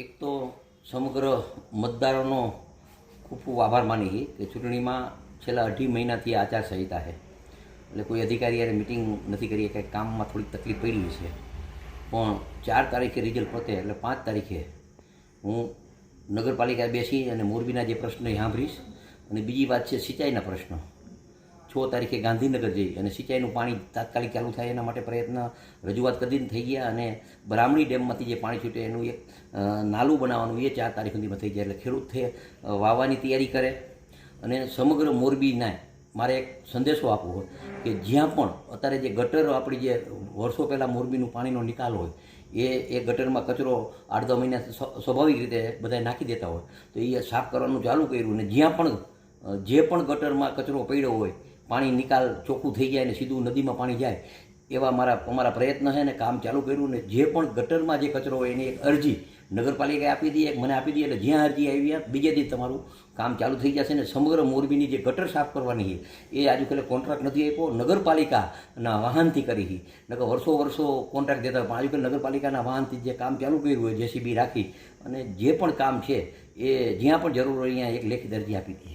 એક તો સમગ્ર મતદારોનો ખૂબ ખૂબ આભાર માની કે ચૂંટણીમાં છેલ્લા અઢી મહિનાથી આચારસંહિતા છે. એટલે કોઈ અધિકારી યારે મિટિંગ નથી કરી કે કામમાં થોડીક તકલીફ પડી છે. પણ ચાર તારીખે રિઝલ્ટ પતે, એટલે પાંચ તારીખે હું નગરપાલિકા બેસી અને મોરબીના જે પ્રશ્નો સાંભળીશ. અને બીજી વાત છે સિંચાઈના પ્રશ્નો. છ તારીખે ગાંધીનગર જઈ અને સિંચાઈનું પાણી તાત્કાલિક ચાલુ થાય એના માટે પ્રયત્ન રજૂઆત કરીને થઈ ગયા અને બ્રાહ્મણી ડેમમાંથી જે પાણી છૂટે એનું એક નાલું બનાવવાનું એ ચાર તારીખ સુધીમાં થઈ જાય એટલે ખેડૂત થે વાવવાની તૈયારી કરે. અને સમગ્ર મોરબીના મારે એક સંદેશો આપવો હોય કે જ્યાં પણ અત્યારે જે ગટર આપણી જે વર્ષો પહેલાં મોરબીનું પાણીનો નિકાલ હોય, એ એ ગટરમાં કચરો આઠ દસ મહિના સ્વ- સ્વાભાવિક રીતે બધા નાખી દેતા હોય. તો એ સાફ કરવાનું ચાલુ કર્યું અને જ્યાં પણ જે પણ ગટરમાં કચરો પડ્યો હોય પાણી નિકાલ ચોખ્ખું થઈ જાય ને સીધું નદીમાં પાણી જાય, એવા મારા, અમારા પ્રયત્ન છે ને કામ ચાલુ કર્યું ને જે પણ ગટરમાં જે કચરો હોય એની એક અરજી નગરપાલિકાએ આપી દઈએ એક મને આપી દઈએ એટલે જ્યાં અરજી આવી બીજે દી તમારું કામ ચાલુ થઈ જશે ને સમગ્ર મોરબીની જે ગટર સાફ કરવાની છે, એ આજુ કાલે કોન્ટ્રાક્ટ નથી આપ્યો, નગરપાલિકાના વાહનથી કરી છે. નકર વર્ષો વર્ષો કોન્ટ્રાક્ટ દેતા પણ આજુ નગરપાલિકાના વાહનથી જે કામ ચાલુ કર્યું હોય, જેસીબી રાખી અને જે પણ કામ છે, એ જ્યાં પણ જરૂર હોય અહીંયા એક લેખિત અરજી આપી દઈએ